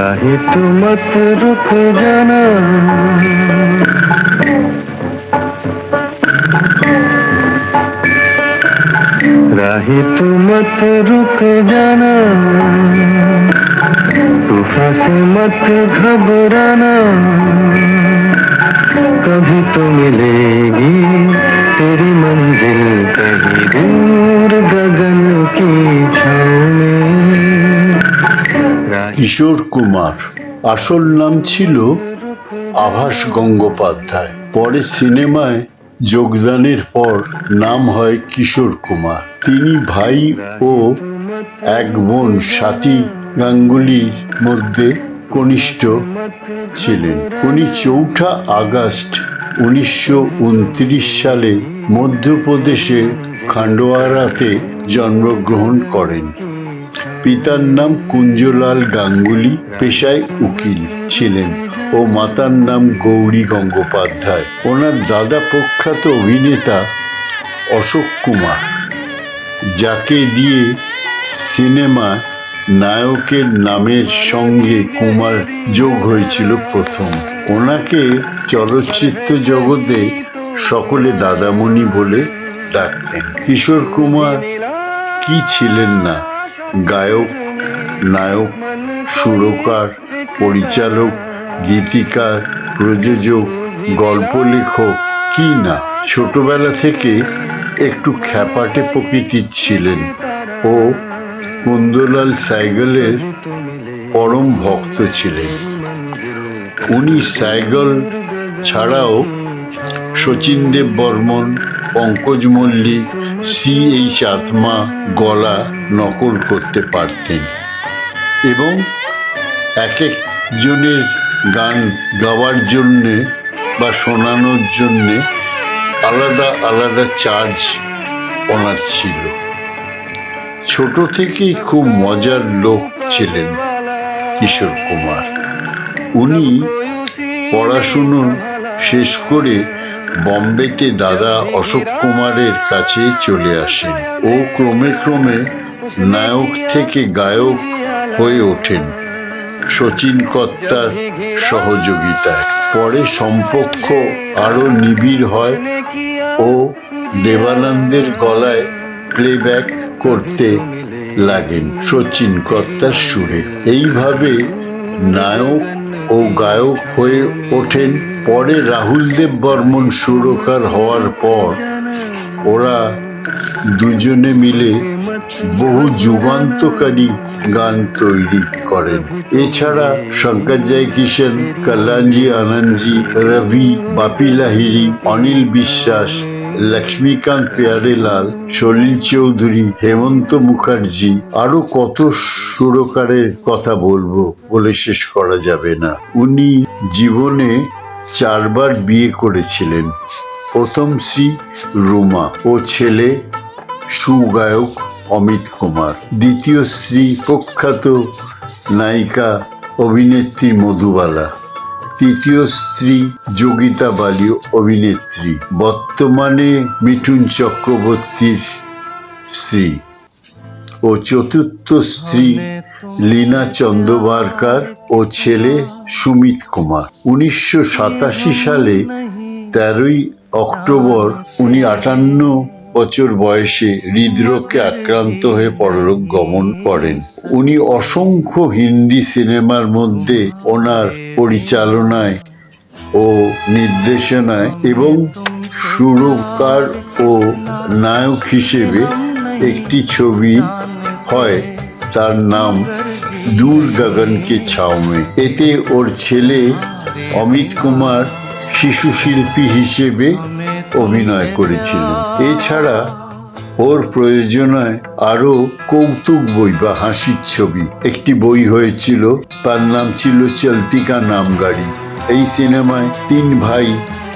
राहे तू मत रुक जाना। राहे तू मत रुक जाना। तूफ़ान से मत घबराना। कभी तो मिलेगी तेरी मंजिल। কিশোর কুমার। আসল নাম ছিল আভাস গঙ্গোপাধ্যায়। পরে সিনেমায় যোগদানের পর নাম হয় কিশোর কুমার। তিনি ভাই ও এক বোন সাথী গাঙ্গুলির মধ্যে কনিষ্ঠ ছিলেন। উনি চৌঠা আগস্ট উনিশশো উনত্রিশ সালে মধ্যপ্রদেশের খান্ডোয়ারাতে জন্মগ্রহণ করেন। পিতার নাম কুঞ্জলাল গাঙ্গুলি, পেশায় উকিল ছিলেন ও মাতার নাম গৌরী গঙ্গোপাধ্যায়। ওনার দাদা প্রখ্যাত অভিনেতা অশোক কুমার, যাকে দিয়ে সিনেমা নায়কের নামের সঙ্গে কুমার যোগ হয়েছিল প্রথম। ওনাকে চলচ্চিত্র জগতে সকলে দাদামণি বলে ডাকতেন। কিশোর কুমার কি ছিলেন না? গায়ক, নায়ক, সুরকার, পরিচালক, গীতিকার, প্রযোজক, গল্প লেখক, কি না? ছোটবেলা থেকে একটু খ্যাপাটে প্রকৃতির ছিলেন ও কুন্দলাল সাইগলের পরম ভক্ত ছিলেন। উনি সাইগল ছাড়াও শচীন দেব বর্মন, পঙ্কজ মল্লিক সি এইচ আত্মা গলা নকল করতে পারতেন। এবং এক একজনের গান গাওয়ার জন্যে বা শোনানোর জন্যে আলাদা আলাদা চার্জ ওনার ছিল। ছোট থেকেই খুব মজার লোক ছিলেন কিশোর কুমার। উনি পড়াশুনো শেষ করে বম্বেতে দাদা অশোক কুমারের কাছে চলে আসেন। ও ক্রমে ক্রমে নায়ক থেকে গায়ক হয়ে ওঠেন। শচীন কর্তার সহযোগিতায়। পরে সম্পর্ক আরও নিবিড় হয় ও দেবানন্দের গলায় প্লেব্যাক করতে লাগেন শচীন কর্তার সুরে। এইভাবে নায়ক ও গায়ক হয়ে ওঠেন পরে রাহুল দেব বর্মন সুরকার হওয়ার পর। ওরা দুজনে মিলে বহু যুগান্তকারী গান তৈরি করেন। এছাড়া শঙ্কর জয় কিষণ কল্যাণজি আনন্দজি, রবি বাপি লাহিরি অনিল বিশ্বাস লক্ষ্মীকান্ত পেয়ারেলাল, সলিল চৌধুরী, হেমন্ত মুখার্জি আরও কত সুরকারের কথা বলব বলে শেষ করা যাবে না। উনি জীবনে চারবার বিয়ে করেছিলেন। প্রথম শ্রী রুমা ও ছেলে সুগায়ক অমিত কুমার। দ্বিতীয় স্ত্রী প্রখ্যাত নায়িকা, অভিনেত্রী মধুবালা। তৃতীয় স্ত্রী যোগিতা বালি অভিনেত্রী। বর্তমানে মিঠুন চক্রবর্তীর স্ত্রী। ও চতুর্থ স্ত্রী লীনা চন্দ্রবারকার ও ছেলে সুমিত কুমার। উনিশশো সাতাশি সালে তেরোই অক্টোবর উনি আটান্ন বছর বয়সে হৃদরোগে আক্রান্ত হয়ে পরলোক গমন করেন। উনি অসংখ্য হিন্দি সিনেমার মধ্যে ওনার পরিচালনায় ও নির্দেশনায় এবং সুরকার ও নায়ক হিসেবে একটি ছবি হয়, তার নাম দূর গগনকে ছাউমে এতে ওর ছেলে অমিত কুমার শিশু শিল্পী হিসেবে অভিনয় করেছিলেন। এছাড়া ওর প্রয়োজনায় আরও কৌতুক বই বা হাসির ছবি। একটি বই হয়েছিল, তার নাম ছিল চলতিকা নাম গাড়ি। এই সিনেমায় তিন ভাই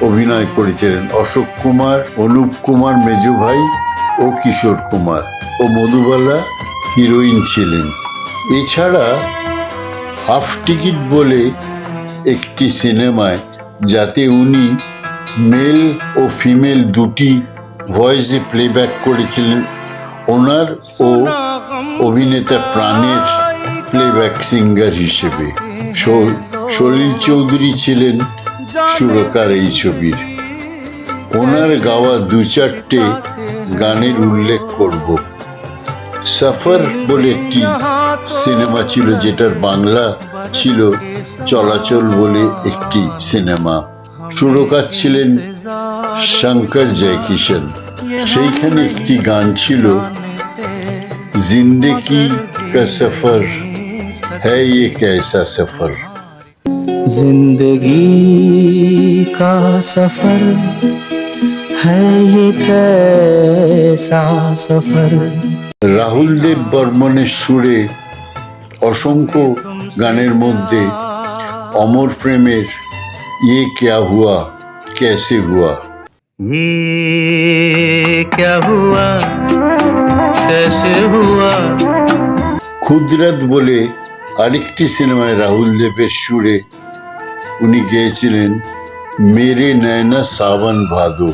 অভিনয় করেছিলেন, অশোক কুমার, অনুপ কুমার, মেজু ভাই ও কিশোর কুমার ও মধুবালা হিরোইন ছিলেন। এছাড়া হাফ টিকিট বলে একটি সিনেমায়, যাতে উনি মেল ও ফিমেল দুটি ভয়েসে প্লেব্যাক করেছিলেন। ওনার ও অভিনেতা প্রাণের প্লেব্যাক সিঙ্গার হিসেবে। সলিল চৌধুরী ছিলেন সুরকার এই ছবির। ওনার গাওয়া দু চারটে গানের উল্লেখ করব। সফর বলে একটি সিনেমা ছিল যেটার বাংলা ছিল চলাচল বলে একটি সিনেমা। সুরকার ছিলেন শঙ্কর জয়কিশন সেইখানে একটি গান ছিল জিন্দেগি কা সফর হ্যাঁ ইয়ে সফর? জিন্দগি কা সফর হ্যাঁ সফর? রাহুল দেব বর্মনের সুরে অসংখ্য গানের মধ্যে অমর প্রেমের ইয়ে ক্যা হুয়া ক্যাসে হুয়া ये क्या हुआ कैसे हुआ ক্ষুদ্রাত বলে আরেকটি সিনেমায় রাহুল দেবের সুরে উনি গেয়েছিলেন মেরে নয়না সাবন ভাদো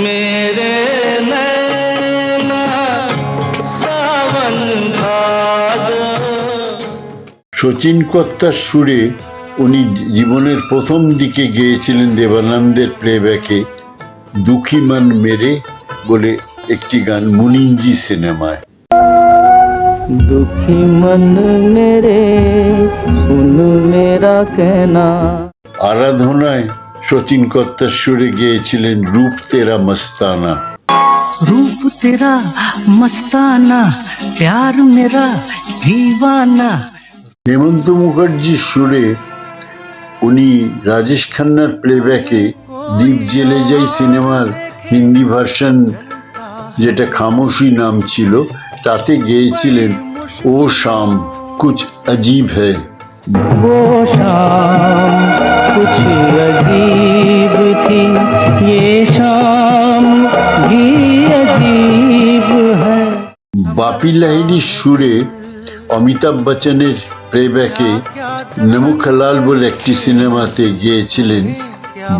मेरे नैना सावन भादो শচীন কর্তার সুরে উনি জীবনের প্রথম দিকে গেয়েছিলেন দেবানন্দের প্লেব্যাকে দুঃখীমান মেরে বলে একটি গান মুনিঞ্জি সিনেমায়। দুঃখী মন মেরে শুন মেরা কেনা। আরাধনায় শচীন কর্তার সুরে গিয়েছিলেন রূপ তেরা মস্তানা। রূপ তেরা মস্তানা প্যার মেরা দিবানা হেমন্ত মুখার্জির সুরে উনি রাজেশ খান্নার প্লেব্যাকে দ্বীপ জেলে যাই সিনেমার হিন্দি ভার্সন যেটা খামোশি নাম ছিল তাতে গেয়েছিলেন ও শাম কুছ অজীব হ্যায় वो शाम कुछ अजीब थी ये शाम भी अजीब है বাপি লাহিড়ির সুরে অমিতাভ বচ্চনের প্লেব্যাকে নেমুখালাল বলে একটি সিনেমাতে গিয়েছিলেন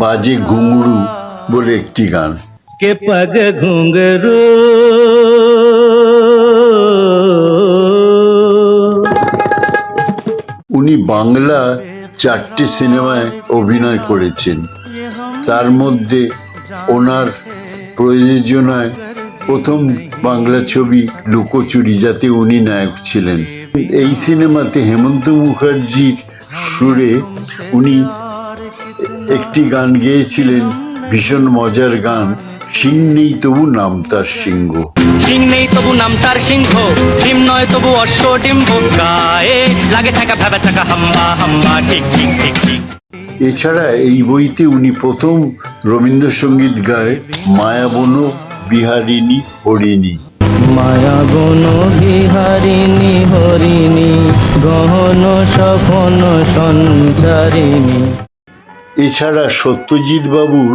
বাজে ঘুঙরু বলে একটি গান। কে পাগ ঘুঙরু? উনি বাংলা চারটি সিনেমায় অভিনয় করেছেন। তার মধ্যে ওনার প্রযোজনায় প্রথম বাংলা ছবি লুকোচুরি যাতে উনি নায়ক ছিলেন। এই সিনেমাতে হেমন্ত মুখার্জির সুরে উনি একটি গান গেয়েছিলেন ভীষণ মজার গান সিং নেই তবু নাম তার সিংহ। সিং নেই তবু নাম তার সিংহ ডিম নয় তবু অশ্ব ডিম্ব গায়ে লাগে ছাকা ভেবা ছাকা হাম্বা হাম্বা ঠিক ঠিক ঠিক ঠিক। এছাড়া এই বইতে উনি প্রথম রবীন্দ্রসঙ্গীত গায় মায়াবন বিহারিণী হরিণী। মায়া গণ বিহারিণী হরিণী গহন সপন সঞ্চারিণী। এছাড়া সত্যজিৎ বাবুর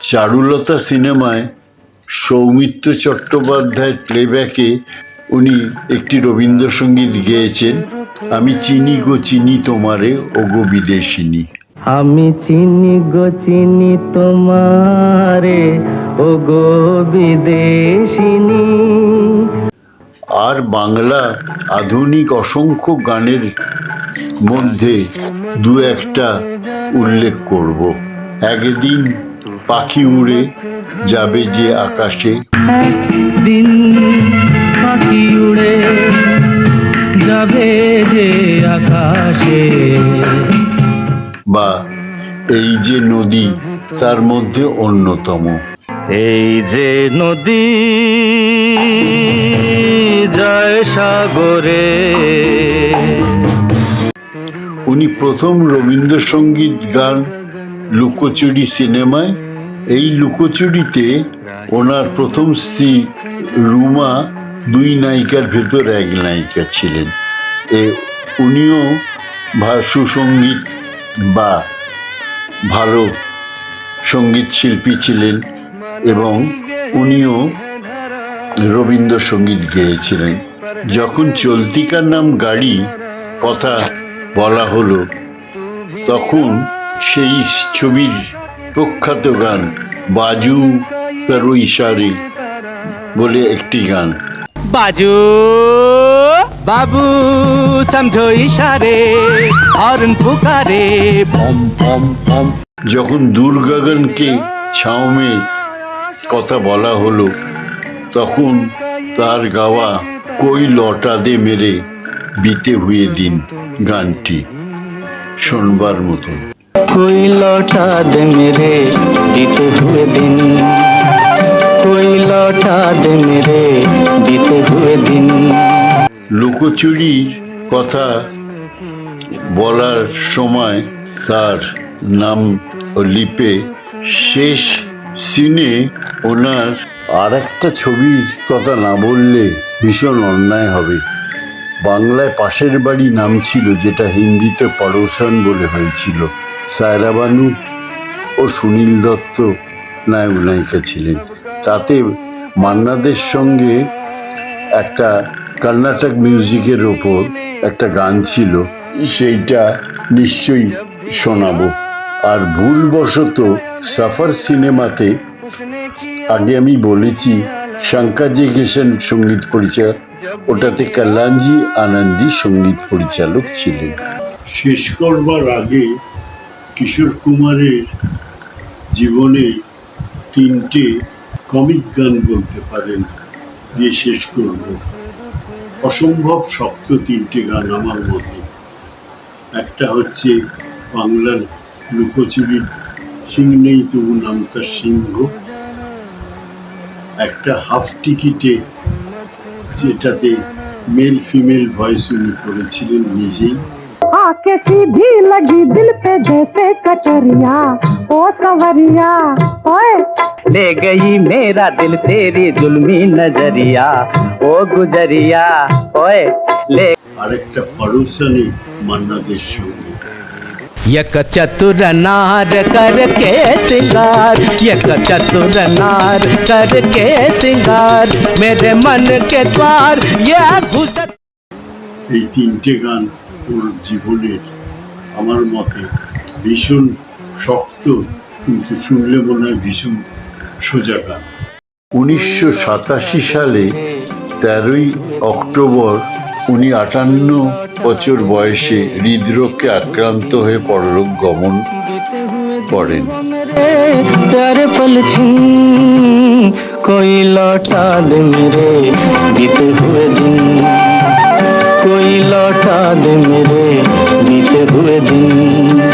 চারুলতা সিনেমায় সৌমিত্র চট্টোপাধ্যায়ের প্লেব্যাকে উনি একটি রবীন্দ্রসঙ্গীত গেয়েছেন আমি চিনি গো চিনি তোমারে ও গো বিদেশিনী। আমি চিনি গো চিনি তোমারে বিদেশিনী। আর বাংলা আধুনিক অসংখ্য গানের মধ্যে দু একটা উল্লেখ করব। একদিন পাখি উড়ে যাবে যে আকাশে। দিন পাখি উড়ে যাবে যে আকাশে। বা এই যে নদী তার মধ্যে অন্যতম। এই যে নদী যায় সাগরে। উনি প্রথম রবীন্দ্রসঙ্গীত গান লুকোচুরি সিনেমায়। এই লুকোচুরিতে ওনার প্রথম স্ত্রী রুমা দুই নায়িকার ভেতর এক নায়িকা ছিলেন। এ উনিও সুসঙ্গীত বা ভালো সংগীত শিল্পী ছিলেন। এবং উনিও রবীন্দ্রসঙ্গীত গেয়েছিলেন। যখন চলতিকার নাম গাড়ি কথা বলা হলো তখন সেই ছবির প্রখ্যাত গান বাজু কারও ইশারে বলে একটি গান। বাজু বাবু সমঝো ইশারে হরন পুকারে পম পম পম। যখন দুর্গাগনকে ছাউমের কথা বলা হলো। তখন তার গাওয়া কই লটা দে মেরে বিতে হয়ে দিন গানটি শোনবার মতন। কই লটা দে মেরে দিতে হয়ে দিন। কই লটা দে মেরে দিতে হয়ে দিন। লুকোচুরির কথা বলার সময় তার নাম লিপে শেষ সিনে ওনার আর একটা ছবির কথা না বললে ভীষণ অন্যায় হবে। বাংলায় পাশের বাড়ি নাম ছিল, যেটা হিন্দিতে পড়োশন বলে হয়েছিল। সায়রা বানু ও সুনীল দত্ত নায়ক নায়িকা ছিলেন। তাতে মান্নাদের সঙ্গে একটা কর্ণাটক মিউজিকের ওপর একটা গান ছিল, সেইটা নিশ্চয়ই শোনাবো। আর ভুলবশত সাফার সিনেমাতে আগে আমি বলেছি শঙ্কাজি কিষণ সংগীত পরিচালক, ওটাতে কল্যাণজি আনন্দি সংগীত পরিচালক ছিলেন। শেষ করবার আগে কিশোর কুমারের জীবনে তিনটে কমিক গান বলতে পারেন, দিয়ে শেষ করব। অসম্ভব শক্ত তিনটে গান আমার মতে একটা হচ্ছে বাংলার লুকোচুরি সিং নেই তবু নাম তার সিংহ একটা হাফ টিকিটে যেটাতে মেল ফিমেল ভয়েস উনি করেছিলেন নিজেই आके सीधी लगी दिल पे जैसे कचरिया ओ सवरिया ओए ले गई मेरा दिल तेरी जुल्मी नजरिया ओ गुजरिया ओए ले আরেকটা পড়োসানি মান্নাদের সঙ্গে यक चतुर नार करके सिंगार यक चतुर नार करके सिंगार मेरे मन के द्वार ये घुस এই তিনটে গান ওর জীবনের আমার মতে ভীষণ শক্ত কিন্তু শুনলে মনে হয় ভীষণ সোজা গান উনিশশো সাতাশি সালে তেরোই অক্টোবর উনি আটান্ন বছর বয়সে হৃদরোগকে আক্রান্ত হয়ে পরলোক গমন করেন। कोई लौटा दे मेरे बीते हुए दिन कोई लौटा दे मेरे बीते हुए দিন।